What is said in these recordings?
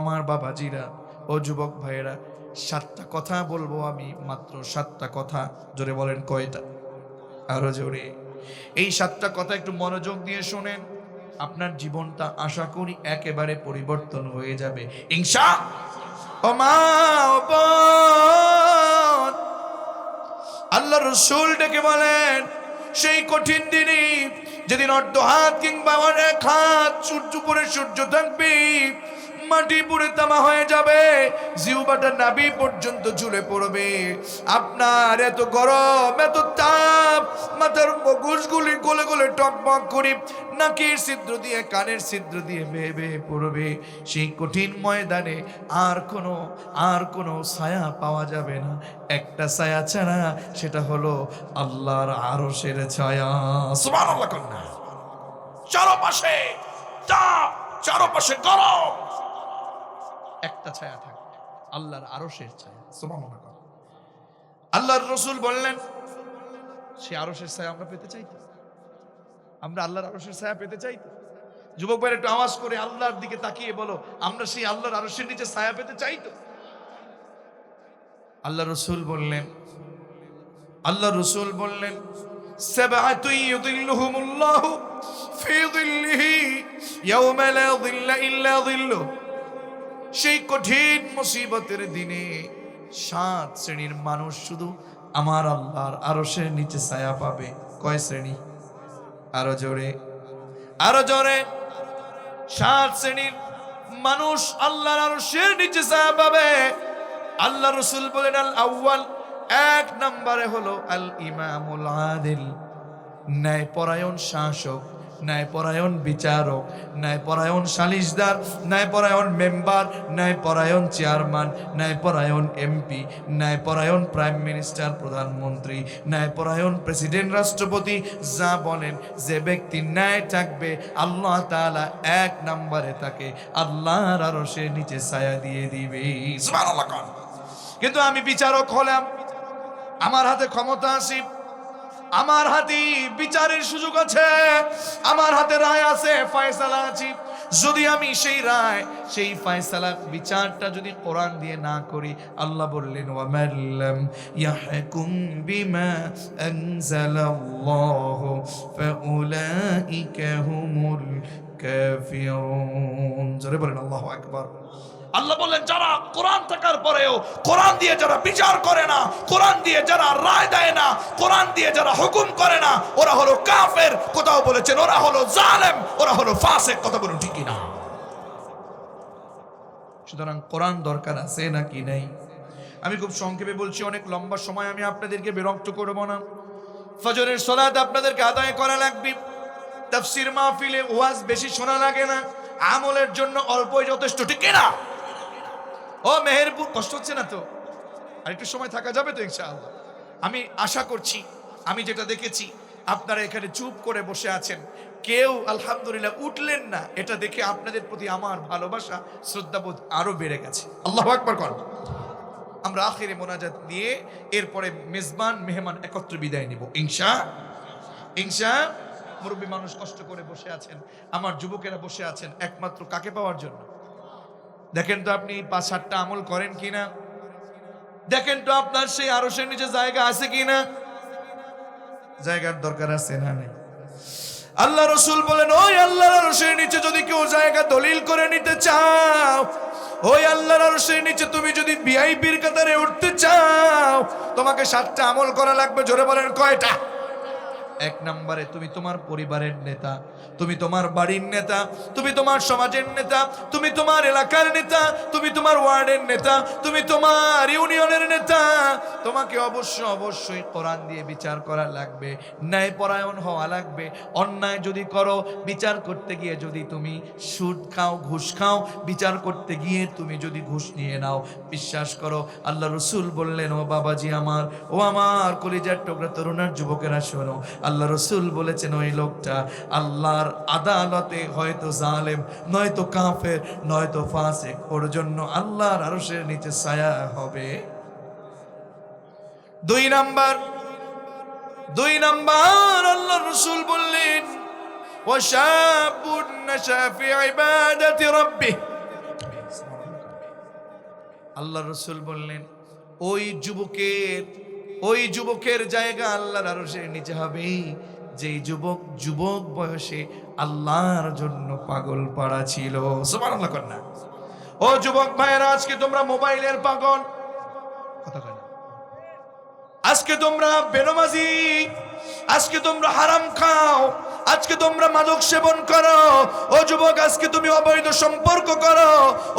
আমার বাবাজিরা ও যুবক ভাইয়েরা, সাতটা কথা বলব আমি, মাত্র সাতটা কথা, জোরে বলেন কয়টা? আরও জোরে। এই সাতটা কথা একটু মনোযোগ দিয়ে শোনেন। আপনার জীবনটা আশা করি একেবারে পরিবর্তন হয়ে যাবে। ইনশা ও মা ও আল্লাহ রসুল ডেকে বলেন, সেই কঠিন দিনই যেদিন অর্ধ হাত কিংবা এক হাত সূর্য পরে সূর্য থাকবে মাটি পুরে তামা হয়ে যাবে। জিউবাটা নাবি পর্যন্ত ঝুলে পড়বে। আপনার এত গরম, এত তাপ, মাথার মগজগুলি গলে গলে টকবক করে নাকের ছিদ্র দিয়ে, কানের ছিদ্র দিয়ে বেয়ে বেয়ে পড়বে। সেই কঠিন ময়দানে আর কোনো আর কোনো ছায়া পাওয়া যাবে না। একটা ছায়া ছাড়া সেটা হলো আল্লাহর আরশের ছায়া। সুবহানাল্লাহ কন্যা। চারপাশে তাপ, চারপাশে গরম। একটা ছায়া থাকে আল্লাহর আরশের ছায়া। আল্লাহর রসুল বললেন সে আরশের ছায়া আমরা পেতে চাই আমরা আল্লাহর আরশের ছায়া পেতে চাই যুবক ভাইয়ের একটু আওয়াজ করে আল্লাহর দিকে তাকিয়ে বলো আমরা সেই আল্লাহর আরশের নিচে ছায়া পেতে চাইতো আল্লাহ রসুল বললেন আল্লাহ রসুল বললেন সেবাহ সেই কঠিন মুসিবতের দিনে সাত শ্রেণির মানুষ শুধু আমার আল্লাহর আরশের নিচে ছায়া পাবে। কয় শ্রেণি? আরও জোরে। আরও জোরে। সাত শ্রেণির মানুষ আল্লাহর আরশের নিচে ছায়া পাবে। আল্লাহ রসুল বলেন, আল আউয়াল। এক নম্বরে হলো, আল ইমামুল আদিল। ন্যায়পরায়ণ শাসক। ন্যায়পরায়ণ বিচারক ন্যায়পরায়ণ সালিশদার ন্যায়পরায়ণ মেম্বার ন্যায়পরায়ণ চেয়ারম্যান ন্যায়পরায়ণ এমপি ন্যায়পরায়ণ প্রাইম মিনিস্টার, প্রধানমন্ত্রী ন্যায়পরায়ণ প্রেসিডেন্ট, রাষ্ট্রপতি, যা বলেন, যে ব্যক্তি ন্যায় থাকবে, আল্লাহ তাআলা এক নম্বরে তাকে আল্লাহর আরশের নিচে ছায়া দিয়ে দিবে। কিন্তু আমি বিচারক হলাম। আমার হাতে ক্ষমতা আছে। আমার হাতে বিচারের সুযোগ আছে, আমার হাতে রায় আছে, ফয়সালা আছে। যদি আমি সেই রায়, সেই ফয়সালা বিচারটা যদি কোরআন দিয়ে না করি, আল্লাহ বললেন ওয়ামাল্লাম ইয়াহকুম বিমা আনজালাল্লাহু ফাউলাইকা হুমুল কাফিরুন। জোরে বলেন, আল্লাহু আকবার। আল্লাহ বললেন, যারা কোরআন থাকার পরেও, কোরআন দিয়ে যারা বিচার করে না, কোরআন দিয়ে যারা রায় দেয় না, কোরআন দিয়ে যারা হুকুম করে না, ওরা হলো কাফের। কোথাও বলেছেন, ওরা হলো জালেম, ওরা হলো ফাসেক। কথা বলুন ঠিকই না সুতরাং কোরআন দরকার আছে নাকি নেই? আমি খুব সংক্ষেপে বলছি, অনেক লম্বা সময় আমি আপনাদেরকে বিরক্ত করব না। ফজরের সলাত আপনাদেরকে আদায় করা লাগবে। তাফসির মাহফিলে ওয়াজ বেশি শোনা লাগে না, আমলের জন্য অল্পই যথেষ্ট, ঠিক না? ও, মেহেরপুর, কষ্ট হচ্ছে না তো? আর একটু সময় থাকা যাবে তো ইনশাআল্লাহ। আমি আশা করছি, আমি যেটা দেখেছি, আপনারা এখানে চুপ করে বসে আছেন। কেউ আলহামদুলিল্লাহ উঠলেন না, এটা দেখে আপনাদের প্রতি আমার ভালোবাসা, শ্রদ্ধাবোধ আরও বেড়ে গেছে। আল্লাহ আকবার কর। আমরা আখেরে মোনাজাত দিয়ে এরপরে মেজবান, মেহমান একত্র বিদায় নিব, ইনশা ইনশা। মুরব্বী মানুষ কষ্ট করে বসে আছেন, আমার যুবকেরা বসে আছেন, একমাত্র কাকে পাওয়ার জন্য? দেখেন তো আপনি পাঁচ, সাতটা আমল করেন কিনা? দেখেন তো আপনার সেই আরসের নিচে জায়গা আছে কিনা? জায়গার দরকার আছে না নেই। আল্লাহ রসুল বলেন, ওই আল্লাহর রসের নিচে যদি কেউ জায়গা দলিল করে নিতে চাও, ওই আল্লাহর আরশের নিচে তুমি যদি ভিআইপির কাতারে উঠতে চাও, তোমাকে সাতটা আমল করা লাগবে, জোরে বলেন, কয়টা? এক নম্বরে তুমি তোমার পরিবারের নেতা। তুমি তোমার বাড়ির নেতা, তুমি তোমার সমাজের নেতা, তুমি তোমার এলাকার নেতা, তুমি তোমার ওয়ার্ডের নেতা, তুমি তোমার ইউনিয়নের নেতা। তোমাকে অবশ্য অবশ্যই কোরআন দিয়ে বিচার করা লাগবে, ন্যায়পরায়ণ হওয়া লাগবে। অন্যায় যদি করো, বিচার করতে গিয়ে যদি তুমি সুদ খাও, ঘুষ খাও, বিচার করতে গিয়ে তুমি যদি ঘুষ নিয়ে নাও, বিশ্বাস করো, আল্লাহ রসুল বললেন, ও বাবাজি আমার, ও আমার কলিজার টুকরা তরুণার যুবকেরা শোনো। আল্লাহ রসুল বলেছেন, ওই লোকটা আল্লাহর আদালতে হয়তো জালেম নয়তো কাফের নয়তো ফাসেক ওর জন্য আল্লাহর আরশের নিচে ছায়া হবে দুই নাম্বার দুই নাম্বার আল্লাহ রসুল বললেন وشاب نشا في عبادة ربه আল্লাহ রসুল বললেন ওই যুবকের ওই যুবকের জায়গা আল্লাহর আরশের নিচে হবে যেই যুবক যুবক বয়সে আল্লাহর জন্য পাগল পাড়া ছিল। সুবহানাল্লাহ কন্যা ও যুবক ভাইয়েরা, আজকে তোমরা মোবাইলের পাগল। কথা কয় না। আজকে তোমরা বেনমাজি আজকে তোমরা হারাম খাও। আজকে তোমরা মাদক সেবন করো। ও যুবক, আজকে তুমি অবৈধ সম্পর্ক করো।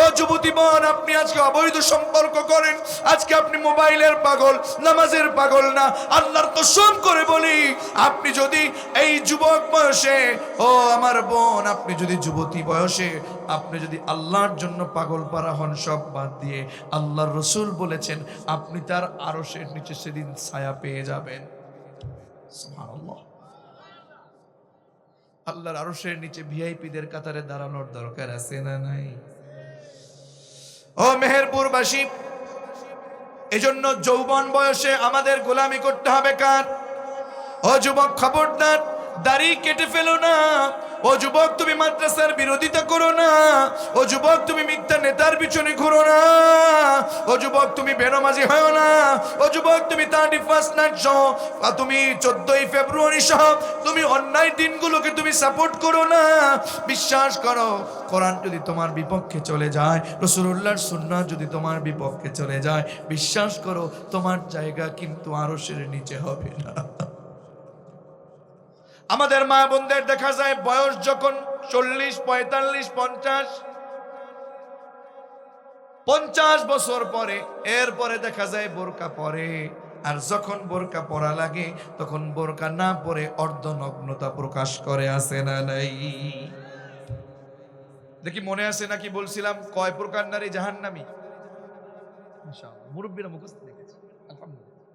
ও যুবতী বোন, আপনি আজকে অবৈধ সম্পর্ক করেন। আজকে আপনি মোবাইলের পাগল, নামাজের পাগল না। আল্লাহর কসম করে বলি, আপনি যদি এই যুবক বয়সে, ও আমার বোন, আপনি যদি যুবতী বয়সে, আপনি যদি আল্লাহর জন্য পাগল পারা হন, সব বাদ দিয়ে আল্লাহর রসুল বলেছেন, আপনি তার আরশের নিচে সেদিন ছায়া পেয়ে যাবেন। আল্লাহর আরশের নিচে ভিআইপিদের কাতারে দাঁড়ানোর দরকার আছে না নাই? ও মেহেরপুরবাসী, এজন্য যৌবন বয়সে আমাদের গোলামি করতে হবে কার? ও যুবক খবরদার, দাড়ি কেটে ফেলো না। ও যুবক, তুমি মাদ্রাসার বিরোধিতা করো না। ও যুবক, তুমি মিথ্যা নেতার পিছনে ঘুরো না। ও যুবক, তুমি বেরোমাজি হয় না। ও যুবক, তুমি থার্টি ফার্স্ট নাইট সহ, বা তুমি চোদ্দই ফেব্রুয়ারি সহ, তুমি অন্যায় দিনগুলোকে তুমি সাপোর্ট করো না। বিশ্বাস করো, কোরআন যদি তোমার বিপক্ষে চলে যায় রসুল্লাহর সুন্নাহ যদি তোমার বিপক্ষে চলে যায়, বিশ্বাস করো, তোমার জায়গা কিন্তু আরও সেরে নিচে হবে না। আমাদের মা বোনদের দেখা যায় বয়স যখন চল্লিশ, পঁয়তাল্লিশ, পঞ্চাশ। পঞ্চাশ বছর পরে, এরপরে দেখা যায় বোরকা পরে। আর যখন বোরকা পরা লাগে, তখন বোরকা না পরে অর্ধনগ্নতা প্রকাশ করে আসে না নাই? দেখি মনে আছে নাকি বলছিলাম, কয় প্রকার নারী জাহান্নামী? মুরব্বীরা মুখস্থ দেখেছে, আলহামদুলিল্লাহ।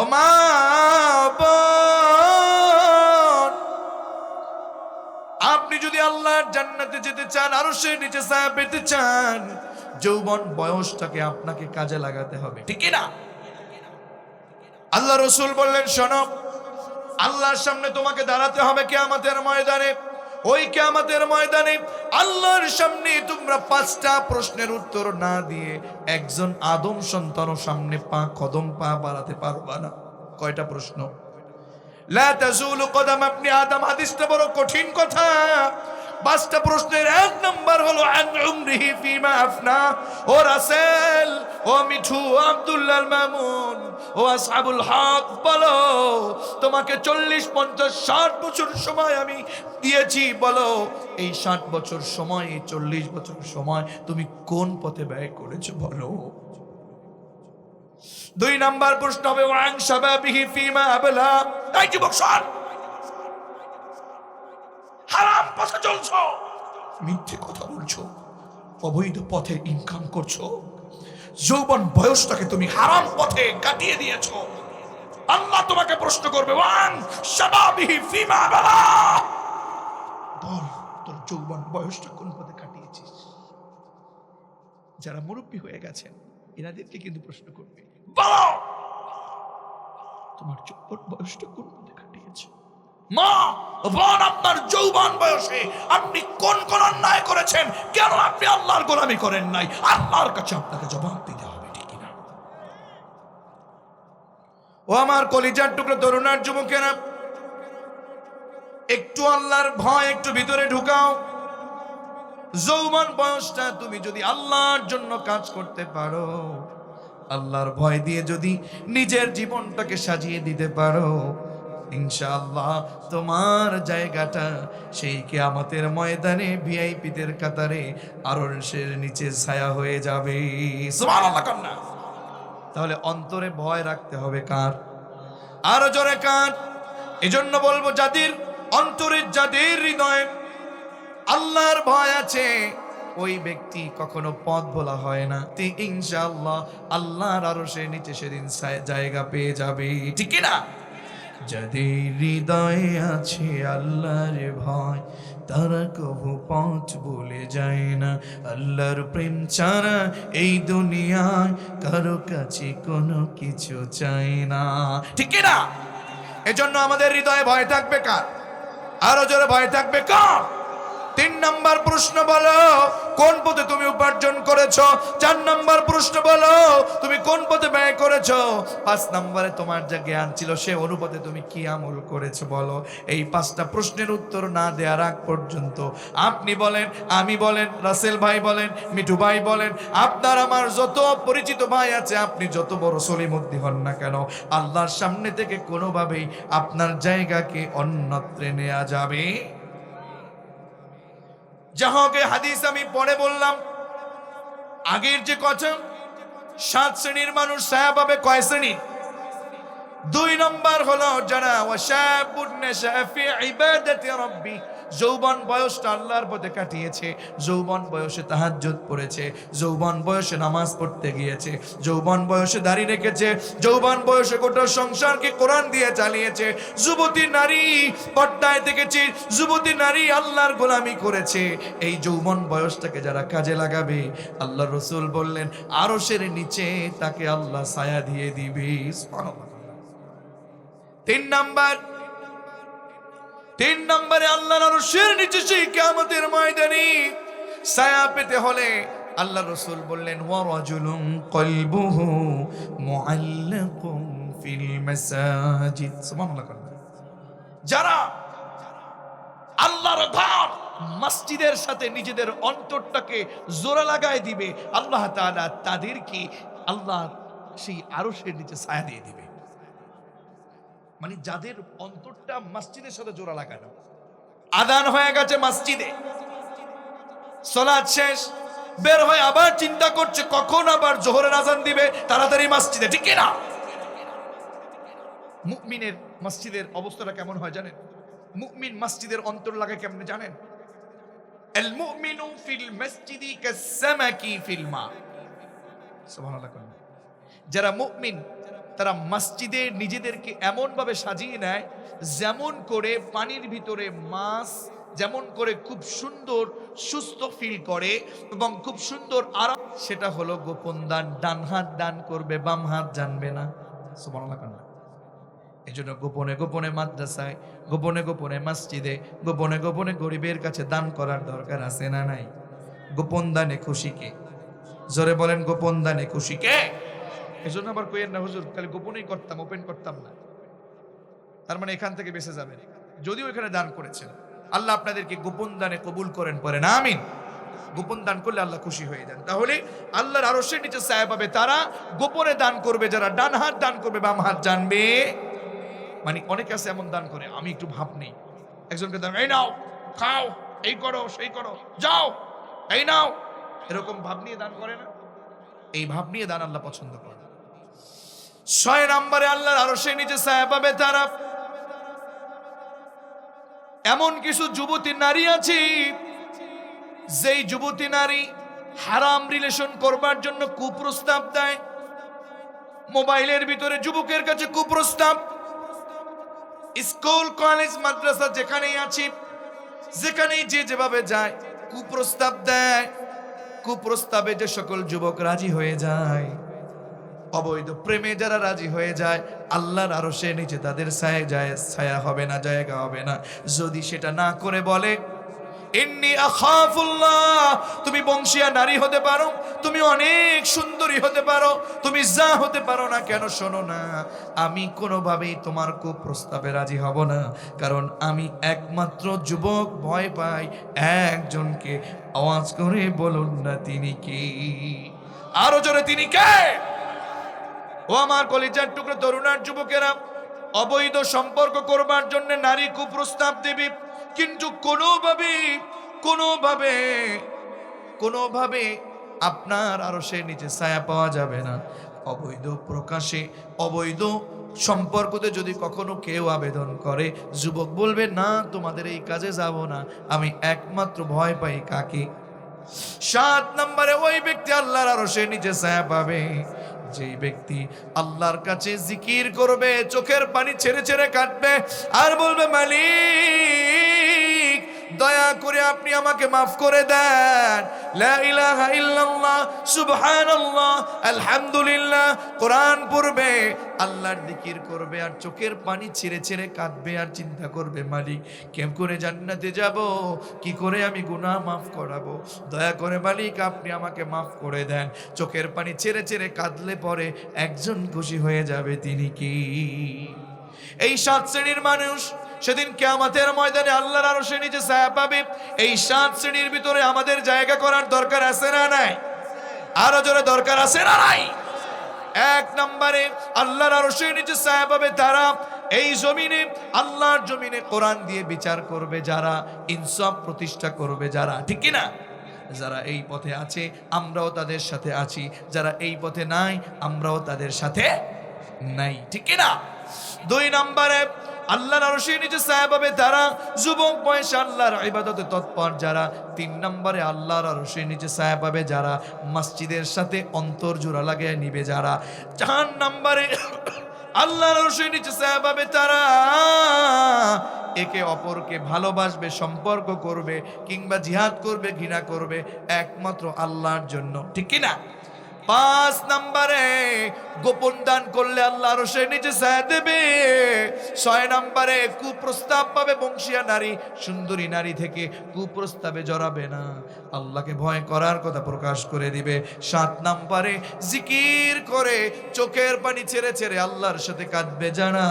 ও মা! আল্লাহর জান্নাতে যেতে চান, আরও সে নিচে ছায়া পেতে চান। যৌবন বয়সটাকে আপনাকে কাজে লাগাতে হবে, ঠিক না আল্লাহ রসুল বললেন, শোনো, আল্লাহর সামনে তোমাকে দাঁড়াতে হবে কেয়ামতের ময়দানে। ওই কেয়ামতের ময়দানে আল্লাহর সামনে তোমরা পাঁচটা প্রশ্নের উত্তর না দিয়ে একজন আদম সন্তানও সামনে পা, কদম পা বাড়াতে পারবা না। কয়টা প্রশ্ন? লা কদম, আপনি আদম, হাদিসটা বড় কঠিন কথা। পাঁচটা প্রশ্নের এক নম্বর হলো ও রাসেল, ও মিঠু আব্দুল্লাহ মামুন, ও আসহাবুল হক, বলো, তোমাকে চল্লিশ পঞ্চাশ ষাট বছর সময় আমি দিয়েছি, বলো, এই ষাট বছর সময়, এই চল্লিশ বছর সময় তুমি কোন পথে ব্যয় করেছ, বলো? দুই নাম্বার প্রশ্ন হবে, ওয়াং শাবাবিহি ফিমা আবলা? তাই যুবক সর হারাম পথে চলছ। মিথ্যে কথা বলছো, অবৈধ পথে ইনকাম করছ। যৌবন বয়সটাকে তুমি হারাম পথে কাটিয়ে দিয়েছ। আল্লাহ তোমাকে প্রশ্ন করবে ওয়াং শাবাবিহি ফিমা আবলা বল তোর যৌবন বয়সটা কোন পথে কাটিয়েছিস? যারা মুরব্বী হয়ে গেছেন, এনাদেরকে কিন্তু প্রশ্ন করবে বলো তোমার যৌবন বয়সটা কোন পথে কাটিয়েছ? মা, বোন আপনার যৌবন বয়সে আপনি কোন কোন অন্যায় করেছেন? কেন আপনি আল্লাহর গোলামি করেন নাই? আল্লাহর কাছে আপনাকে জবাব দিতে হবে, ঠিক না ও আমার কলিজার টুকরো তরুণার যুবকেরা, একটু আল্লাহর ভয়, একটু ভিতরে ঢুকাও। যৌবন বয়সটা তুমি যদি আল্লাহর জন্য কাজ করতে পারো, আল্লাহর ভয় দিয়ে যদি নিজের জীবনটাকে সাজিয়ে দিতে পারো ইনশাআল্লাহ, তোমার জায়গাটা সেই কেয়ামতের ময়দানে ভিআইপিদের কাতারে আরশের নিচে ছায়া হয়ে যাবে। তাহলে অন্তরে ভয় রাখতে হবে কার? আরও জোরে কার? এজন্য বলব যাদের অন্তরের যাদের হৃদয়ে আল্লাহর ভয় আছে, ওই ব্যক্তি কখনো পথ বলা হয় না। ইনশাআল্লাহ, আল্লাহর আরও সে নিচে সেদিন জায়গা পেয়ে যাবে। ঠিক না? যাদের হৃদয়ে আছে আল্লাহর ভয়, তারা কবু পথ বলে যায় না। আল্লাহর প্রেম ছাড়া এই দুনিয়ায় কারও কাছে কোনো কিছু চায় না। ঠিক না? এজন্য আমাদের হৃদয়ে ভয় থাকবে কার? আরও জোরে ভয় থাকবে কার? তিন নাম্বার প্রশ্ন বলো, কোন পথে তুমি উপার্জন করেছ? চার নাম্বার প্রশ্ন বলো, তুমি কোন পথে ব্যয় করেছ? পাঁচ নাম্বারে তোমার যা জ্ঞান ছিল, সে অনুপাতে তুমি কি আমল করেছ বলো? এই পাঁচটা প্রশ্নের উত্তর না দেওয়ার আগ পর্যন্ত আপনি বলেন, আমি বলেন, রাসেল ভাই বলেন, মিঠু ভাই বলেন, আপনার আমার যত পরিচিত ভাই আছে, আপনি যত বড় সলিমুদ্দি হন না কেন? আল্লাহর সামনে থেকে কোনোভাবেই আপনার জায়গাকে অন্যত্রে নেওয়া যাবে। যাহকে হাদিস আমি পরে বললাম, আগের যে কথা সাত শ্রেণির মানুষ সাহেব হবে কয় শ্রেণি? দুই নম্বর হলো যারা ওয়াশাবুন নাশা ফি যৌবন বয়সটা আল্লাহর পথে কাটিয়েছে, যৌবন বয়সে তাহাজ্জুদ পড়েছে, যৌবন বয়সে নামাজ পড়তে গিয়েছে, যৌবন বয়সে দাঁড়িয়ে রেখেছে, যৌবন বয়সে গোটা সংসারকে কোরআন দিয়ে চালিয়েছে, যুবতী নারী পর্দায় দেখেছি, যুবতী নারী আল্লাহর গোলামি করেছে, এই যৌবন বয়সটাকে যারা কাজে লাগাবে আল্লাহ রসুল বললেন আরও সের নিচে তাকে আল্লাহ ছায়া দিয়ে দিবে তিন নাম্বার তিন নম্বরে আল্লাহর আরশের নিচে সেই কিয়ামতের ময়দানে ছায়া পেতে হলে আল্লাহ রসুল বললেন ওয়ারাজুলুম কলবুহু মুআল্লাকুম ফিল মাসাজিদ। সুবহানাল্লাহ যারা আল্লাহর ঘর মসজিদের সাথে নিজেদের অন্তরটাকে জোড়া লাগায় দিবে, আল্লাহ তাআলা তাদেরকে আল্লাহ সেই আরশের নিচে ছায়া দিয়ে দিবে। মানে যাদের অন্তরটা মসজিদের সাথে জোড়া লাগানো। আদান হয়ে গেছে মসজিদে। সলাদ শেষ। বের হয়ে আবার চিন্তা করছে কখন আবার জোহরের আজান দিবে তাড়াতাড়ি মসজিদে ঠিক না মুকমিনের মসজিদের অবস্থাটা কেমন হয় জানেন? মুকমিন মসজিদের অন্তর লাগে কেমন জানেন? আল মুমিনু ফিল মসজিদি কাসামাকি ফিল মা। সুবহানাল্লাহ যারা মুকমিন তারা মসজিদে নিজেদেরকে এমন ভাবে সাজিয়ে নেয়, যেমন করে পানির ভিতরে মাছ, যেমন করে খুব সুন্দর সুস্থ ফিল করে এবং খুব সুন্দর আরাম। সেটা হলো গোপন দান, ডান হাত দান করবে, বাম হাত জানবে না। এই জন্য গোপনে গোপনে মাদ্রাসায়, গোপনে গোপনে মসজিদে, গোপনে গোপনে গরিবের কাছে দান করার দরকার আছে না নাই? গোপন দানে খুশিকে জোরে বলেন, গোপন দানে খুশিকে এই জন্য আবার কইয়েন না হুজুর, তাহলে গোপনেই করতাম ওপেন করতাম না। তার মানে এখান থেকে বেঁচে যাবেন। যদিও এখানে দান করেছেন। আল্লাহ আপনাদেরকে গোপন দানে কবুল করেন পরে না আমিন। গোপন দান করলে আল্লাহ খুশি হয়ে যান। তাহলে আল্লাহর আরশের নিচে ছায়া পাবে তারা, গোপনে দান করবে, যারা ডান হাত দান করবে, বাম হাত জানবে। মানে অনেকে আছে এমন দান করে, আমি একটু ভাব নেই। একজনকে দান, এই নাও, খাও, এই করো, সেই করো, যাও, এই নাও। এরকম ভাব নিয়ে দান করে না। এই ভাব নিয়ে দান আল্লাহ পছন্দ করে ছয় নম্বরে আল্লাহর আরও সে নিচে পাবে তারা এমন কিছু যুবতী নারী আছে, যেই যুবতী নারী হারাম রিলেশন করবার জন্য কুপ্রস্তাব দেয়। মোবাইলের ভিতরে যুবকের কাছে কুপ্রস্তাব। স্কুল, কলেজ, মাদ্রাসা যেখানেই আছি, যেখানেই যে যেভাবে যায়, কুপ্রস্তাব দেয়। কুপ্রস্তাবে যে সকল যুবক রাজি হয়ে যায়। অবৈধ প্রেমে যারা রাজি হয়ে যায়, আল্লাহর আরও সে নিচে তাদের ছায়া যায়, ছায়া হবে না, জায়গা হবে না। যদি সেটা না করে বলে তুমি বংশিয়া নারী হতে পারো, তুমি অনেক সুন্দরী হতে পারো, তুমি যা হতে পারো না কেন শোনো না, আমি কোনোভাবেই তোমার কুপ্রস্তাবে রাজি হব না। কারণ আমি একমাত্র যুবক ভয় পাই, একজনকে আওয়াজ করে বলুন না তিনি কি? আরও জোরে, তিনি কে? ও আমার কলিজার টুকরো তরুণার যুবকেরা, অবৈধ সম্পর্ক করবার জন্য নারী কুপ্রস্তাব দেবে। কিন্তু কোনোভাবে কোনোভাবে কোনোভাবে আপনার আরও সে নিচে ছায়া পাওয়া যাবে না। অবৈধ প্রকাশে, অবৈধ সম্পর্কতে যদি কখনো কেউ আবেদন করে, যুবক বলবে, না, তোমাদের এই কাজে যাব না। আমি একমাত্র ভয় পাই কাকে? সাত নম্বরে ওই ব্যক্তি আল্লাহর আরও সে নিচে ছায়া পাবে। যেই ব্যক্তি আল্লাহর কাছে জিকির করবে চোখের পানি ছেড়ে ছেড়ে কাটবে আর বলবে মালিক দয়া করে আপনি আমাকে মাফ করে দেন। লা আলহামদুলিল্লাহ। কোরআন পড়বে, আল্লাহর দিকির করবে, আর চোখের পানি ছেড়ে ছেড়ে কাঁদবে, আর চিন্তা করবে, মালিক, কেম করে জান্নাতে যাব? কি করে আমি গুনাহ মাফ করাবো? দয়া করে মালিক, আপনি আমাকে মাফ করে দেন। চোখের পানি ছেড়ে ছেড়ে কাঁদলে পরে একজন খুশি হয়ে যাবে, তিনি কি? এই সাত শ্রেণির মানুষ সেদিন কেয়ামতের ময়দানে আল্লাহর আরও সে নিজে ছায়া পাবে। এই সাত শ্রেণির ভিতরে আমাদের জায়গা করার দরকার আছে না নাই? আরও জোরে দরকার আছে না নাই? এক নম্বরে আল্লাহর আরও সে ছায়া পাবে তারা। এই জমিনে, আল্লাহর জমিনে কোরআন দিয়ে বিচার করবে যারা, ইনসাফ প্রতিষ্ঠা করবে যারা। ঠিক কি না যারা এই পথে আছে, আমরাও তাদের সাথে আছি। যারা এই পথে নাই, আমরাও তাদের সাথে নাই। ঠিক কি না দুই নম্বরে আল্লাহর আরশে নিচে ছায়া পাবে তারা যুবক বয়সে আল্লাহর ইবাদতে তৎপর, যারা তিন নম্বরে আল্লাহর আরশে নিচে ছায়া পাবে যারা মসজিদের সাথে অন্তর জোড়া লাগিয়ে নিবে, যারা চার নম্বরে আল্লাহর আরশে নিচে ছায়া পাবে তারা একে অপরকে ভালোবাসবে, সম্পর্ক করবে, কিংবা জিহাদ করবে, ঘৃণা করবে, একমাত্র আল্লাহর জন্য। ঠিক কি না পাঁচ নাম্বারে গোপন দান করলে আল্লাহ আরও সে নিচে ছায়া দেবে। ছয় নাম্বারে কুপ্রস্তাব পাবে বংশীয়া নারী। সুন্দরী নারী থেকে কুপ্রস্তাবে জড়াবে না। আল্লাহকে ভয় করার কথা প্রকাশ করে দিবে। সাত নম্বরে জিকির করে চোখের পানি ছেড়ে ছেড়ে আল্লাহর সাথে কাঁদবে জানা।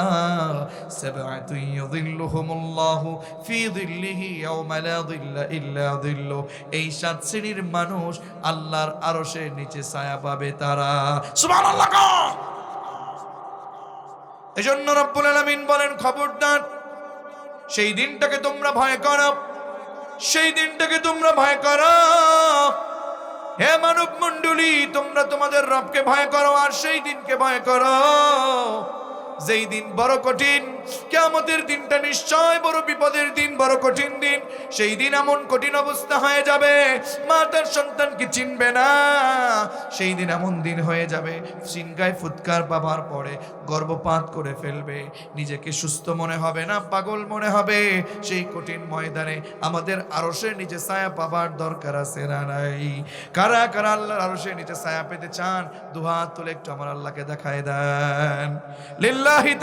এই সাত শ্রেণির মানুষ আল্লাহর আরশের নিচে ছায়া পাবে তারা। সুবহানাল্লাহ এজন্য রব্বুল আলামিন বলেন, খবরদার, সেই দিনটাকে তোমরা ভয় করো সেই দিনটাকে তোমরা ভয় করো। হে মানব মন্ডলী তোমরা তোমাদের রবকে ভয় করো আর সেই দিনকে ভয় করো। যেই দিন বড় কঠিন কেমতের দিনটা নিশ্চয় বড় বিপদের দিন, বড় কঠিন দিন। সেই দিন এমন কঠিন অবস্থা হয়ে যাবে, মা তার সন্তানকে চিনবে না। সেই দিন এমন দিন হয়ে যাবে সিনকায় ফুৎকার পাবার পরে গর্ভপাত করে ফেলবে। নিজেকে সুস্থ মনে হবে না, পাগল মনে হবে। সেই কঠিন ময়দানে আমাদের আরশের নিচে ছায়া পাবার দরকার আছে না নাই। কারা কারা আল্লাহর আরশের নিচে ছায়া পেতে চান, দুহাত তুলে একটু আমার আল্লাহকে দেখায় দেন। লিল্লাহি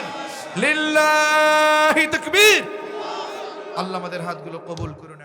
তাকবীর লিল্লাহি তাকবীর। আল্লাহ আমাদের হাতগুলো কবুল করুন।